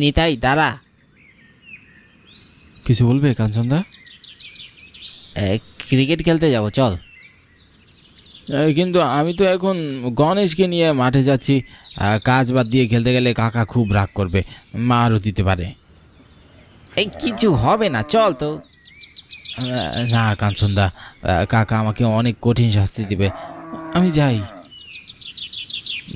নিতাই দাঁড়া। কিছু বলবে কাঞ্চনদা ক্রিকেট খেলতে যাব চল। কিন্তু আমি তো এখন গণেশকে নিয়ে মাঠে যাচ্ছি। কাজ বাদ দিয়ে খেলতে গেলে কাকা খুব রাগ করবে। মারও দিতে পারে। এই কিছু হবে না চল তো। না কাঞ্চনদা কাকা আমাকে অনেক কঠিন শাস্তি দিবে। আমি যাই।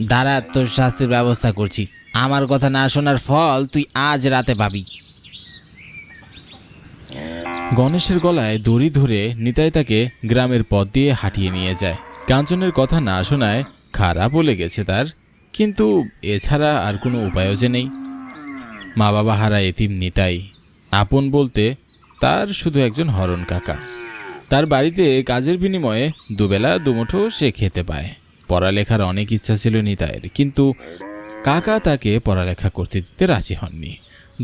দাঁড়া, তোর শাস্তির ব্যবস্থা করছি। আমার কথা না শোনার ফল তুই আজ রাতে পাবি। গণেশের গলায় দড়ি ধরে নিতাই তাকে গ্রামের পথ দিয়ে হাঁটিয়ে নিয়ে যায়। কাঞ্চনের কথা না শোনায় খারাপ খারাপও লেগেছে তার, কিন্তু এছাড়া আর কোনো উপায়ও যে নেই। মা বাবা হারা এতিম নিতাই, আপন বলতে তার শুধু একজন হরণ কাকা। তার বাড়িতে কাজের বিনিময়ে দুবেলা দুমুঠো সে খেতে পায়। পড়ালেখার অনেক ইচ্ছা ছিল নিতাইয়ের, কিন্তু কাকা তাকে পড়ালেখা করতে দিতে রাজি হননি।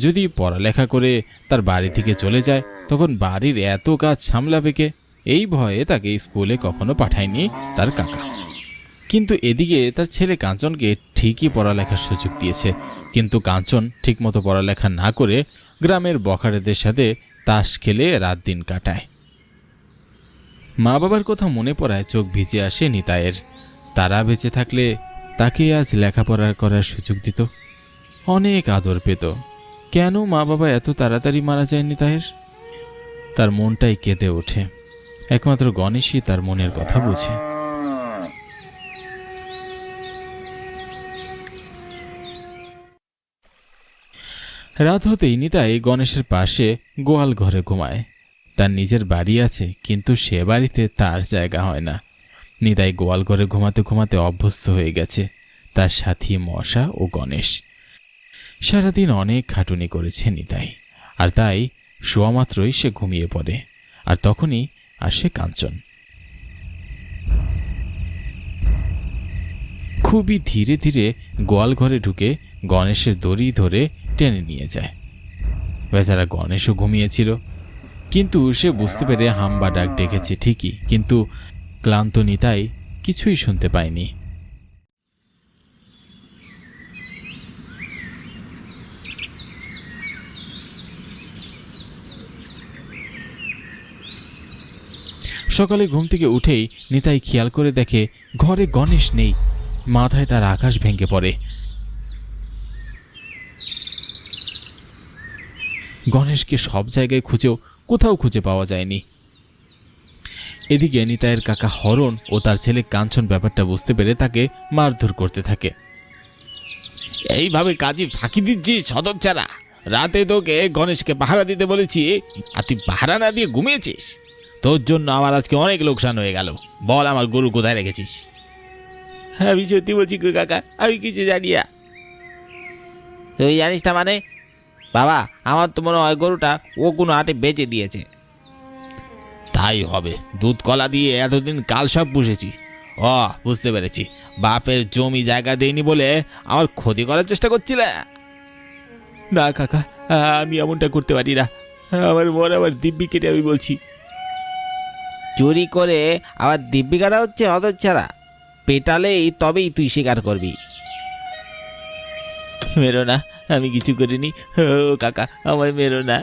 যদি পড়ালেখা করে তার বাড়ি থেকে চলে যায়, তখন বাড়ির এত কাজ সামলাবে কে? এই ভয়ে তাকে স্কুলে কখনো পাঠায়নি তার কাকা। কিন্তু এদিকে তার ছেলে কাঞ্চনকে ঠিকই পড়ালেখার সুযোগ দিয়েছে, কিন্তু কাঞ্চন ঠিকমতো পড়ালেখা না করে গ্রামের বখারেদের সাথে তাস খেলে রাত দিন কাটায়। মা বাবার কথা মনে পড়ায় চোখ ভিজে আসে নিতায়ের তারা বেঁচে থাকলে তাকে আজ লেখাপড়া করার সুযোগ দিত। অনেক আদর পেত। কেন মা বাবা এত তাড়াতাড়ি মারা যায়নি তাহের? তার মনটাই কেঁদে ওঠে। একমাত্র গণেশই তার মনের কথা বুঝে। রাত হতেই নিতাই গণেশের পাশে গোয়াল ঘরে ঘুমায়। তার নিজের বাড়ি আছে, কিন্তু সে বাড়িতে তার জায়গা হয় না। নিতাই গোয়াল ঘরে ঘুমাতে ঘুমাতে অভ্যস্ত হয়ে গেছে, তার সাথী মশা ও গণেশ। সারাদিন অনেক খাটুনি করেছে নিতাই আর তাই শোয়া মাত্রই সে ঘুমিয়ে পড়ে, আর তখনই আসে কাঞ্চন। খুবই ধীরে ধীরে গোয়াল ঘরে ঢুকে গণেশের দড়ি ধরে টেনে নিয়ে যায়। বেচারা গণেশও ঘুমিয়েছিল, কিন্তু সে বুঝতে পেরে হাম্বা ডাক ডেকেছে ঠিকই, কিন্তু ক্লান্ত নিতাই কিছুই শুনতে পায়নি। সকালে ঘুম থেকে উঠেই নিতাই খেয়াল করে দেখে ঘরে গণেশ নেই, মাথায় তার আকাশ ভেঙে পড়ে। গণেশকে সব জায়গায় খুঁজেও কোথাও খুঁজে পাওয়া যায়নি। এদিকে নিতাইয়ের কাকা হরণ ও তার ছেলে কাঞ্চন ব্যাপারটা বুঝতে পেরে তাকে মারধর করতে থাকে। এইভাবে কাজে ফাঁকি দিচ্ছিস সদচ্চারা রাতে তোকে গণেশকে পাহারা দিতে বলেছি আর তুই পাহারা না দিয়ে ঘুমিয়েছিস? তোর জন্য আমার আজকে অনেক লোকসান হয়ে গেল। বল আমার গরু কোথায় রেখেছিস? হ্যাঁ আমি সত্যি বলছি কাকা আমি কিছু জানি না। তুই জানিস না মানে? বাবা আমার তো মনে হয় গরুটা ও কোনো হাটে বেঁচে দিয়েছে। তাই হবে। দুধ কলা দিয়ে এতদিন কাল সব পুষেছি। ও বুঝতে পেরেছি। বাপের জমি জায়গা দেয়নি বলে আমার ক্ষতি করার চেষ্টা করছিলে? না কাকা আমি এমনটা করতে পারি না। আমার মন আমার দিব্যি কেটে আমি বলছি। চুরি করে আবার দিব্যি কাটা হচ্ছে হতচ্ছাড়া পেটালেই তবেই তুই স্বীকার করবি। মেরো না আমি কিছু করিনি। ও কাকা আমার মেরো না।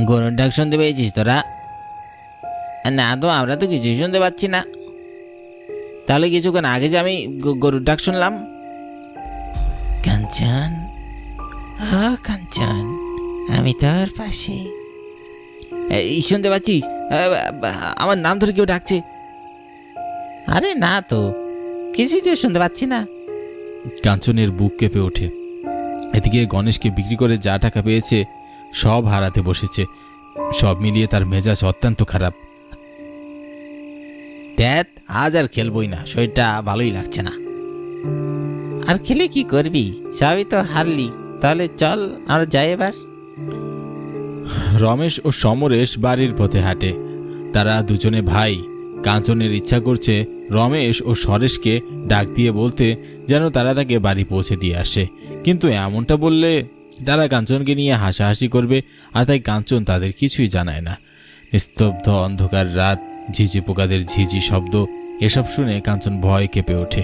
গরুর ডাক শুনতে পেয়েছিস তোরা? না তো, আমরা তো কিছুই শুনতে পাচ্ছি না। তাহলে কিছুক্ষণ আগে যে আমি গরুর ডাক শুনলাম। কাঞ্চন কাঞ্চন, আমি তোর পাশে। এই শুনতে পাচ্ছিস? আমার নাম ধরে কেউ ডাকছে। আরে না তো, কিছুই তো শুনতে পাচ্ছি না। কাঞ্চনের বুক কেঁপে ওঠে। এদিকে গণেশকে বিক্রি করে যা টাকা পেয়েছে সব হারাতে বসেছে। সব মিলিয়ে তার মেজাজ অত্যন্ত খারাপ। দেখ, আজ আর খেলবই না, শরীরটা ভালোই লাগছে না। আর খেলে কি করবি? সবই তো হারলি, তাহলে চল আর যাই এবার। রমেশ ও সমরেশ বাড়ির পথে হাঁটে। তারা দুজনে ভাই, কাঞ্চনের ইচ্ছা করছে রমেশ ও সরেশকে ডাক দিয়ে বলতে যেন তারা তাকে বাড়ি পৌঁছে দিয়ে আসে। কিন্তু এমনটা বললে তারা কাঞ্চনকে নিয়ে হাসাহাসি করবে, আর তাই কাঞ্চন তাদের কিছুই জানায় না। নিস্তব্ধ অন্ধকার রাত, ঝিঝি পোকাদের ঝিঝি শব্দ, এসব শুনে কাঞ্চন ভয় কেঁপে ওঠে।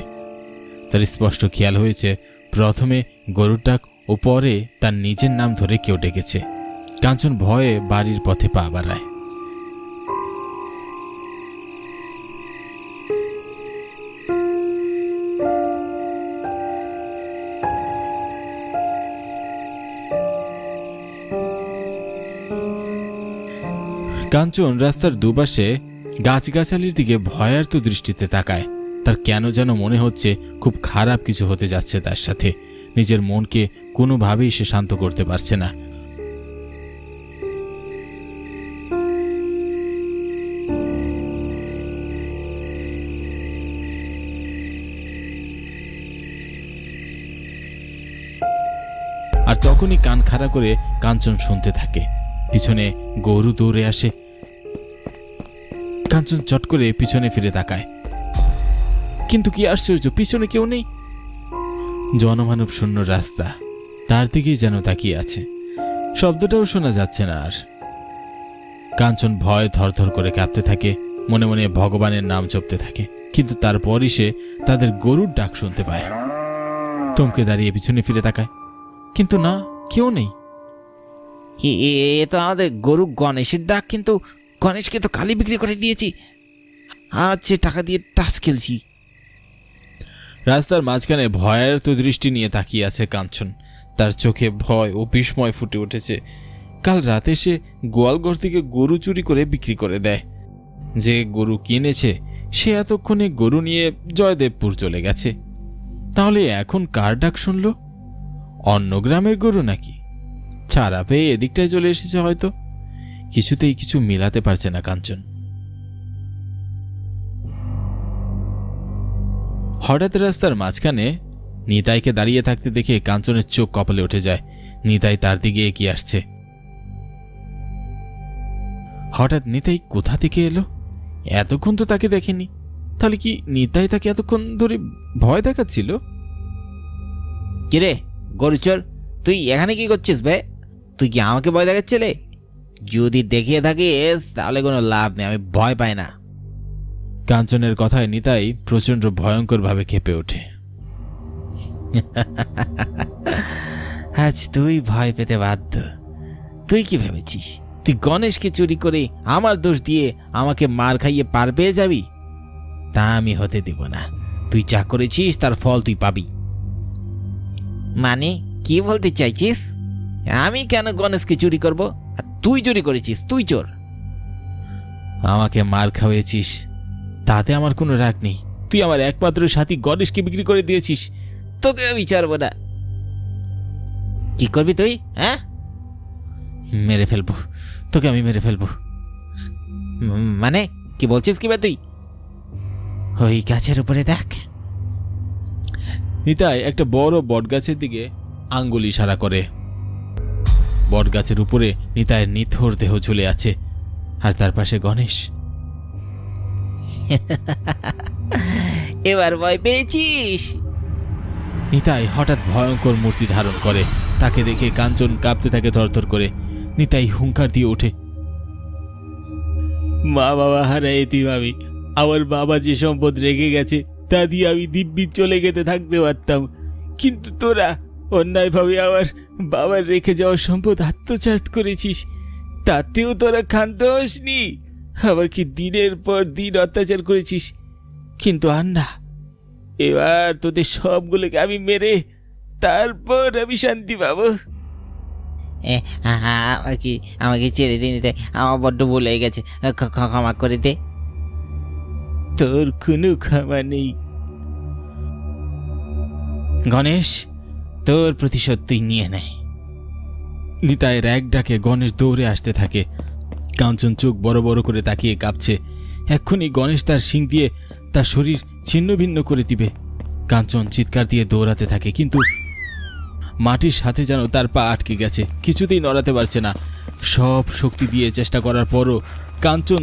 তার স্পষ্ট খেয়াল হয়েছে, প্রথমে গরুর ডাক ও পরে তার নিজের নাম ধরে কেউ ডেকেছে। কাঞ্চন ভয়ে বাড়ির পথে পা বাড়ায়। কাঞ্চন রাস্তার দুপাশে গাছগাছালির দিকে ভয়ার্ত দৃষ্টিতে তাকায়। তার কেন যেন মনে হচ্ছে খুব খারাপ কিছু হতে যাচ্ছে তার সাথে। নিজের মনকে কোনোভাবেই সে শান্ত করতে পারছে না। আর তখনই কান খাড়া করে কাঞ্চন শুনতে থাকে। পিছনে গরু দৌড়ে আসে কাঞ্চন চট করে পিছনে ফিরে তাকায়। কিন্তু কি আশ্চর্য, পিছনে কেউ নেই। জনমানব শূন্য রাস্তা, তার দিকেই যেন তাকিয়ে আছে। শব্দটাও শোনা যাচ্ছে না আর। কাঞ্চন ভয় থরথর করে কাঁপতে থাকে, মনে মনে ভগবানের নাম জপতে থাকে। কিন্তু তারপরই সে তাদের গরুর ডাক শুনতে পায়। থমকে দাঁড়িয়ে পিছনে ফিরে তাকায়। কিন্তু না, কেউ নেই। এ তো আমাদের গরু গণেশের ডাক, কিন্তু গণেশকে তো কালি বিক্রি করে দিয়েছি। আজ টাকা দিয়ে টাচ খেলছি। রাস্তার মাঝখানে ভয়ার্ত দৃষ্টি নিয়ে তাকিয়ে আছে কাঞ্চন। তার চোখে ভয় ও বিস্ময় ফুটে উঠেছে। কাল রাতে সে গোয়ালঘর থেকে গরু চুরি করে বিক্রি করে দেয়। যে গরু কিনেছে, সে এতক্ষণে গরু নিয়ে জয়দেবপুর চলে গেছে। তাহলে এখন কার ডাক শুনল? অন্য গ্রামের গরু নাকি? ছাড়া পেয়ে এদিকটায় চলে এসেছে হয়তো। কিছুতেই কিছু মিলাতে পারছে না কাঞ্চন। হঠাৎ রাস্তার মাঝখানে নিতাইকে দাঁড়িয়ে থাকতে দেখে কাঞ্চনের চোখ কপালে উঠে যায়। নিতাই তার দিকে এগিয়ে আসছে। হঠাৎ নিতাই কোথা থেকে এলো? এতক্ষণ তো তাকে দেখেনি। তাহলে কি নিতাই তাকে এতক্ষণ ধরে ভয় দেখাচ্ছিল? কিরে গরু চোর তুই এখানে কি করছিস বে? তুই কি আমাকে ভয় দেখাচ্ছিলে? যদি দেখিয়ে থাকিস তাহলে কোনো লাভ নেই আমি ভয় পাই না। কাঞ্চনের কথায় নিতাই প্রচণ্ড ভয়ঙ্করভাবে খেপে ওঠে। আজ তুই ভয় পেতে বাধ্য। তুই কি ভেবেছিস? তুই গণেশকে চুরি করে আমার দোষ দিয়ে আমাকে মার খাইয়ে পার পেয়ে যাবি? তা আমি হতে দেব না। তুই যা করেছিস তার ফল তুই পাবি। মানে কি বলতে চাইছিস? আমি কেন গণেশকে চুরি করব? তুই চুরি করেছিস, তুই চোর। আমাকে মার খাওয়িয়েছিস তাতে আমার কোনো রাগ নেই। তুই আমার একমাত্র সাথী গণেশকে বিক্রি করে দিয়েছিস, তোকে আমি ছাড়বো না। কি করবি তুই হ্যাঁ? মেরে ফেলব, তোকে আমি মেরে ফেলব। মানে কি বলছিস কি বে তুই? ওই গাছের উপরে দেখ। নিতাই একটা বড় বটগাছের দিকে আঙ্গুল ইশারা করে। বটগাছের উপরে নিতাইয়ের নিথর দেহ ঝুলে আছে। আর তার পাশে গণেশ। এবার ভয় পেয়েছিস? নিতাই হঠাৎ ভয়ঙ্কর মূর্তি ধারণ করে। তাকে দেখে কাঞ্চন কাঁপতে থাকে থরথর করে। নিতাই হুঙ্কার দিয়ে ওঠে। মা বাবা হারা এতিম আমি। আমার বাবা যে সম্পদ রেখে গেছে তা দিয়ে আমি দিব্যি চলে গেতে থাকতে পারতাম। কিন্তু তোরা অন্যায়ভাবে আমার বাবার রেখে যাওয়া সম্পদ আত্মচাত করেছিস তাতেও তোরা ক্ষান্ত হসনি। আমাকে দিনের পর দিন অত্যাচার করেছিস। কিন্তু আর না এবার তোদের সবগুলোকে আমি মেরে তারপর আমি শান্তি পাবো। আমাকে আমাকে ছেড়ে দিন তাই আমার বড্ড ভুল হয়ে গেছে। ক্ষ- ক্ষ- ক্ষমা করে দে। তোর কোনো ক্ষমা নেই। গণেশ তোর প্রতিশোধ তুই নিয়ে নেয় নিতাইয়ের এক ডাকে গণেশ দৌড়ে আসতে থাকে। কাঞ্চন চোখ বড় বড় করে তাকিয়ে কাঁপছে। এক্ষুনি গণেশ তার শিং দিয়ে তার শরীর ছিন্ন ভিন্ন করে দিবে। কাঞ্চন চিৎকার দিয়ে দৌড়াতে থাকে, কিন্তু মাটির সাথে যেন তার পা আটকে গেছে, কিছুতেই নড়াতে পারছে না। সব শক্তি দিয়ে চেষ্টা করার পরও কাঞ্চন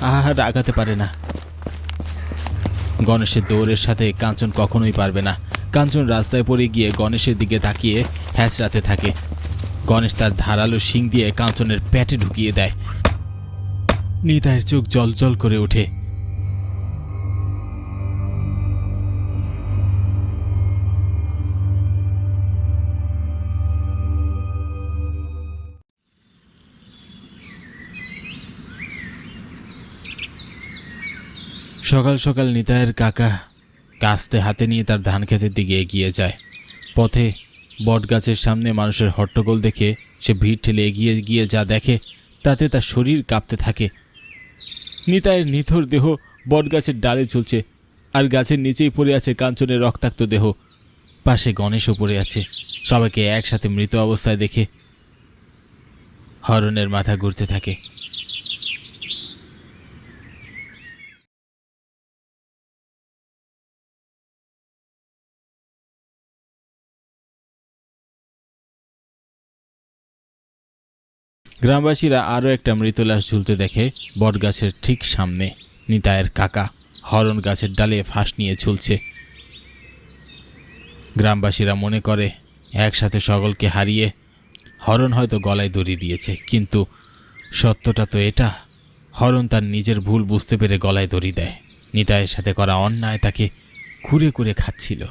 আহার আগাতে পারে না। গণেশের দৌড়ের সাথে কাঞ্চন কখনোই পারবে না। কাঞ্চন রাস্তায় পড়ে গিয়ে গণেশের দিকে তাকিয়ে হ্যাঁচড়াতে থাকে। গণেশ তার ধারালো শিং দিয়ে কাঞ্চনের পেটে ঢুকিয়ে দেয়। নিতাইয়ের চোখ জল জল করে ওঠে। সকাল সকাল নিতায়ের কাকা কাস্তে হাতে নিয়ে তার ধান ক্ষেতের দিকে এগিয়ে যায়। পথে বটগাছের সামনে মানুষের হট্টগোল দেখে সে ভিড় ঠেলে এগিয়ে গিয়ে যা দেখে, তাতে তার শরীর কাঁপতে থাকে। নিতায়ের নিথর দেহ বটগাছের ডালে ঝুলছে আর গাছের নিচেই পড়ে আছে কাঞ্চনের রক্তাক্ত দেহ। পাশে গণেশও পড়ে আছে, সবাইকে একসাথে মৃত অবস্থায় দেখে হরণের মাথা ঘুরতে থাকে। গ্রামবাসীরা আরও একটা মৃত লাশ ঝুলতে দেখে বটগাছের ঠিক সামনে নিতায়ের কাকা হরণ গাছের ডালে ফাঁস নিয়ে ঝুলছে। গ্রামবাসীরা মনে করে একসাথে সকলকে হারিয়ে হরণ হয়তো গলায় দড়ি দিয়েছে, কিন্তু সত্যটা তো এটা, হরণ তার নিজের ভুল বুঝতে পেরে গলায় দড়ি দেয়। নিতায়ের সাথে করা অন্যায় তাকে খুঁড়ে খুঁড়ে খাচ্ছিল।